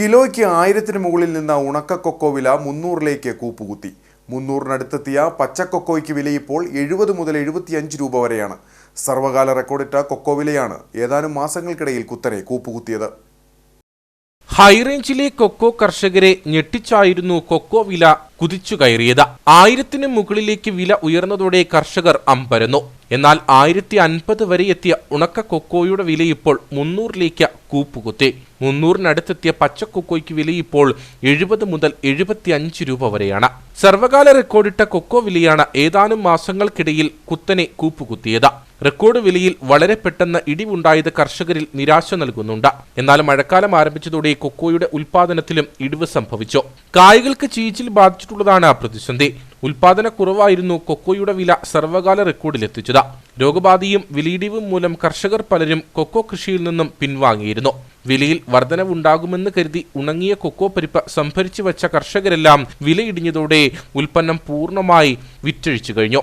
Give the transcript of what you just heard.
കിലോയ്ക്ക് ആയിരത്തിന് മുകളിൽ നിന്ന ഉണക്ക കൊക്കോ വില മുന്നൂറിലേക്ക് കൂപ്പുകുത്തി. മുന്നൂറിനടുത്തെത്തിയ പച്ചക്കൊക്കോയ്ക്ക് വില ഇപ്പോൾ എഴുപത് മുതൽ എഴുപത്തിയഞ്ച് രൂപ വരെയാണ്. സർവകാല റെക്കോർഡിട്ട കൊക്കോ വിലയാണ് ഏതാനും മാസങ്ങൾക്കിടയിൽ കുത്തനെ കൂപ്പുകുത്തിയത്. ഹൈറേഞ്ചിലെ കൊക്കോ കർഷകരെ ഞെട്ടിച്ചായിരുന്നു കൊക്കോ വില കുതിച്ചു കയറിയത് ആയിരത്തിന് മുകളിലേക്ക് വില ഉയർന്നതോടെ കർഷകർ അമ്പരന്നു. എന്നാൽ ആയിരത്തി അൻപത് വരെ എത്തിയ ഉണക്ക കൊക്കോയുടെ വില ഇപ്പോൾ മുന്നൂറിലേക്ക് കൂപ്പുകുത്തി. മുന്നൂറിനടുത്തെത്തിയ പച്ചക്കൊക്കോയ്ക്ക് വില ഇപ്പോൾ എഴുപത് മുതൽ എഴുപത്തി അഞ്ച് രൂപ വരെയാണ്. സർവകാല റെക്കോർഡിട്ട കൊക്കോ വിലയാണ് ഏതാനും മാസങ്ങൾക്കിടയിൽ കുത്തനെ കൂപ്പുകുത്തിയത്. റെക്കോർഡ് വിലയിൽ വളരെ പെട്ടെന്ന് ഇടിവുണ്ടായത് കർഷകരിൽ നിരാശ നൽകുന്നുണ്ട്. എന്നാൽ മഴക്കാലം ആരംഭിച്ചതോടെ കൊക്കോയുടെ ഉൽപാദനത്തിലും ഇടിവ് സംഭവിച്ചു. കായകൾക്ക് ചീച്ചിൽ ബാധിച്ചിട്ടുള്ളതാണ് പ്രതിസന്ധി. ഉൽപാദന കുറവായിരുന്നു കൊക്കോയുടെ വില സർവകാല റെക്കോർഡിലെത്തിച്ചത്. രോഗബാധയും വിലയിടിവും മൂലം കർഷകർ പലരും കൊക്കോ കൃഷിയിൽ നിന്നും പിൻവാങ്ങിയിരുന്നു. വിലയിൽ വർധനവുണ്ടാകുമെന്ന് കരുതി ഉണങ്ങിയ കൊക്കോ പരിപ്പ് സംഭരിച്ചു വച്ച കർഷകരെല്ലാം വിലയിടിഞ്ഞതോടെ ഉൽപ്പന്നം പൂർണമായി വിറ്റഴിച്ചു കഴിഞ്ഞു.